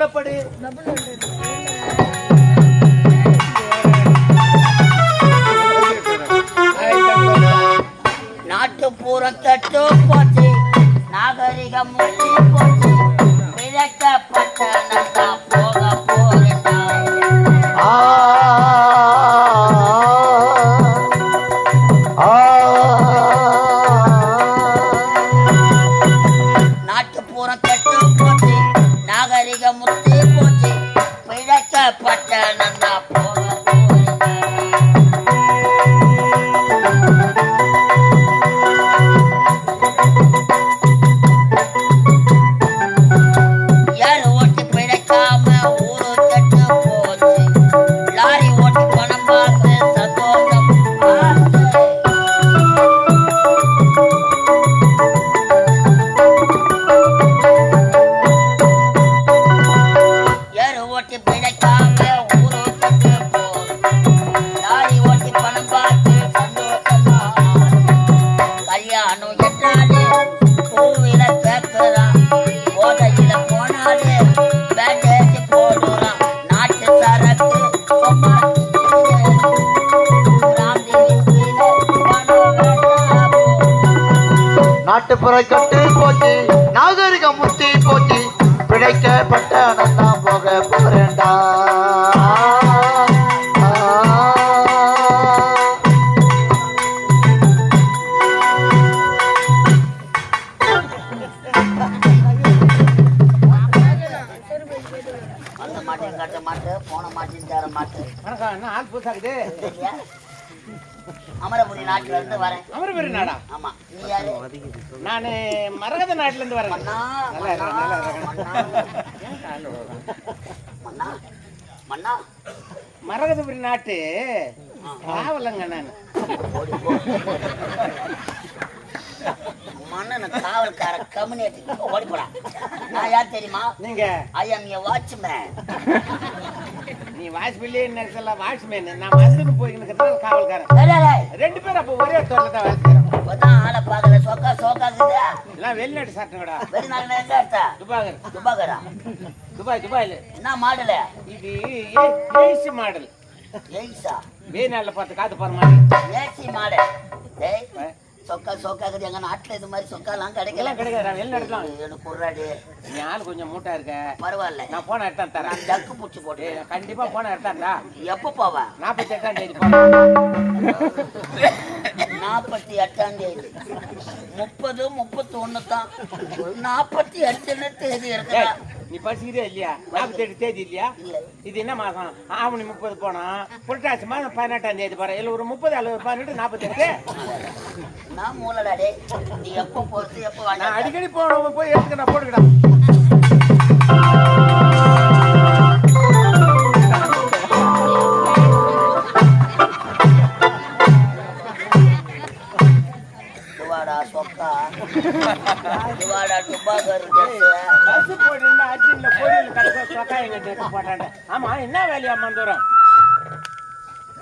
புறப்படு. நாட்டு தட்டு போச்சு. நாகரிகம் போச்சு. விளக்கப்பட்ட நல்லா போக போறேன்டா கட்டு போச்சு நாகரிகம் முத்தி போச்சு. பிழைக்கப்பட்ட நான் போக கட்ட மாட்டேன் போன மாட்டையும் தர மாட்டேன். வணக்கம் என்ன ஆள் புதுசாகுது சரியா? அமரபுரி நாட்டுல இருந்து வரேன். அமரபெரிய நாடா? ஆமா. நீ யாரு? நான் மரகத நாட்டுல இருந்து வரேன் நல்லா. மன்னா. மன்னா? மன்னா? மரகதபுரி நாட்டு காவலங்க நான். மன்னன் காவல்கார கம்யூனிட்டி. ஓடி போடா நான் யார் தெரியுமா? நீங்க? ஐ எம் ஏ வாட்ச்மேன் நீ வாட்ச் பில்லே நினைச்சல வாட்ச்மேன் நான் வந்துட்டு போய்க்கிறதுனால காவல்காரன். ரெண்டு பேரும் அப்போ ஒரே தோட்டத்தை தான் வேலை செய்யறோம் இப்பதான் ஆளை பார்க்கல சொக்கா சொக்காக்குது எல்லாம் வெளிநாட்டு சட்டங்கடா வெளிநாட்டுல எங்க எடுத்த? துபாகர். துபாகரா? துபாய் துபாயில். என்ன மாடல இது ஏசி மாடல் எய்சா வேநாளில் பார்த்து காத்து போற மாதிரி. ஏசி மாடல் டேய். சொக்கா சொக்காக்குது எங்க நாட்டுல இது மாதிரி சொக்காலாம் கிடைக்கல. கிடைக்காது. வெளிநாட்டுலாம் எனக்கு குர்ராடி நீ ஆள் கொஞ்சம் மூட்டா இருக்க. பரவாயில்ல. நான் போன எடுத்தான் தரேன். நான் ஜக்கு பூச்சி போட்டு கண்டிப்பா போன எடுத்தான்டா எப்ப போவேன் நாற்பத்தி எட்டாம் தேதி நாற்பத்தி எட்டாம் தேதி. முப்பது முப்பத்தி ஒண்ணு தான். நாற்பத்தி எட்டுன்னு தேதி இருக்குதா? நீ படிச்சுக்கிட்டே இல்லையா? நாற்பத்தி எட்டு தேதி இல்லையா? இல்ல இது என்ன மாசம் ஆவணி முப்பது போனோம் புரட்டாசி மாதம் பதினெட்டாம் தேதி போறேன். இல்லை ஒரு முப்பது அல்லது பதினெட்டு நாற்பத்தி எட்டு நான் மூலடா டேய். நீ எப்போ போறது எப்போ நான் அடிக்கடி போனவங்க போய் எடுத்துக்க நான் போட்டுக்கிட்டேன் துவாடா சொக்கா. துவாடா துபாகர் பஸ் போட்டு அர்ஜுன்ல கோயில் கடைசி சொக்காயங்க எடுத்து போட்டாண்ட ஆமா என்ன வேலையா மந்தூரம்?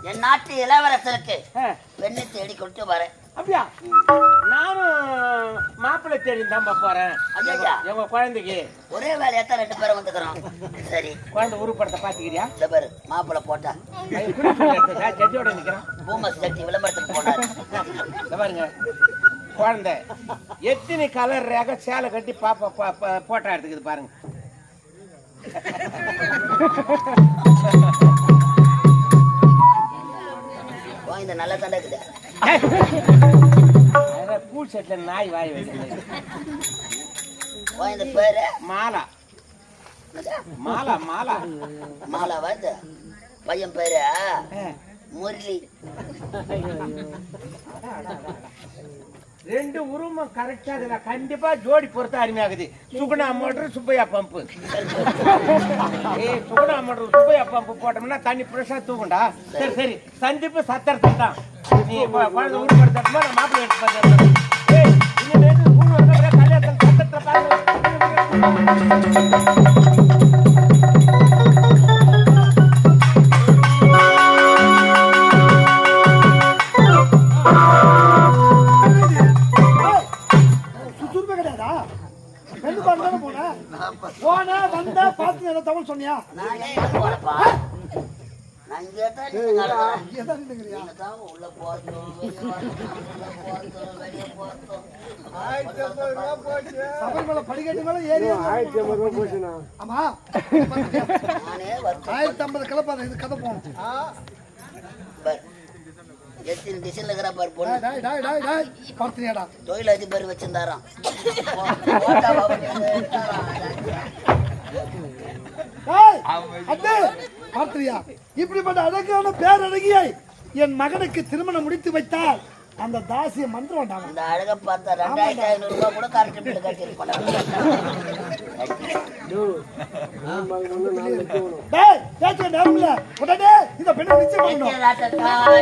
என் நாட்டு இளவரசருக்கு ஆ, பெண்ணை தேடி கொண்டு வரேன். அப்படியா? நானும் மாப்பிள்ளை தேடி தான் போறேன். எங்க குழந்தைக்கு. ஒரே வேலையா தான் ரெண்டு பேரும் வந்துக்கிறோம். சரி. குழந்தை உருப்படத்தை பாத்துக்கிறியா இந்த பேரு மாப்பிள்ளை போட்டா. ஜட்ஜோட நிக்கிறேன் பூமஸ் சக்தி விளம்பரத்துக்கு போனார். பாருங்க குழந்தை. எத்தனை கலர் ரேக சேலை கட்டி பாப்பா போட்டோ எடுத்துக்குது பாருங்க. இந்த நல்ல அதான் பூல் செட்ல நாய் வாய் இந்த பேரு? மாலா? மாலா மாலா. மாலா வருது பையன் பேரு. முரளி. ரெண்டு உருவம் கரெக்டா இதுல கண்டிப்பா ஜோடி பொறுத்த அருமையாகுது. சுகுணா மோட்டர் சுப்பையா பம்பு ஏய் சுகுணா மோட்டர் சுப்பையா பம்பு போட்டோம்னா தண்ணி ஃப்ரெஷ்ஷா தூக்குண்டா சரி சரி. சந்திப்பு சத்தரத்தை தான். நீ கொ- குழந்தை உருப்படுத்தமா நான் மாப்பிள்ளை எடுத்து பார்த்து ஏய் இனிமேல் ஊர் வந்தவரை கல்யாணத்தில் சத்திரத்தை சுறுசுறுப்பே கிடையாதா? ரெண்டு பாட்டு தானே போனேன் போனா வந்தா பார்த்து ஏதாவது தமிழ் சொன்னியா. சபரிமலை படிக்கட்டு மேல ஏறி ஆயிரத்தி ஐம்பது ரூபாய் போச்சுண்ணா. ஆமா. ஆயிரத்தி ஐம்பது கிளப்பாத இது கதை போகணும். பார். எத்தனை டிசைன்ல இருக்கிற பாரு பொண்ணு. டாய் பார்த்தியாடா தொழிலதிபர் வச்சிருந்தாராம். பார்த்தியா இப்படிப்பட்ட அழகான பேரழகியை என் மகனுக்கு திருமணம் முடித்து வைத்தால் அந்த தாசிய மந்திரம் வேண்டாம்? இந்த அழகை பார்த்தா ரெண்டாயிரத்தி ஐநூறு ரூபாய் கூட கரெக்ட் பில்லு இல்ல. உடனே இந்த பெண்ணை நிச்சயம்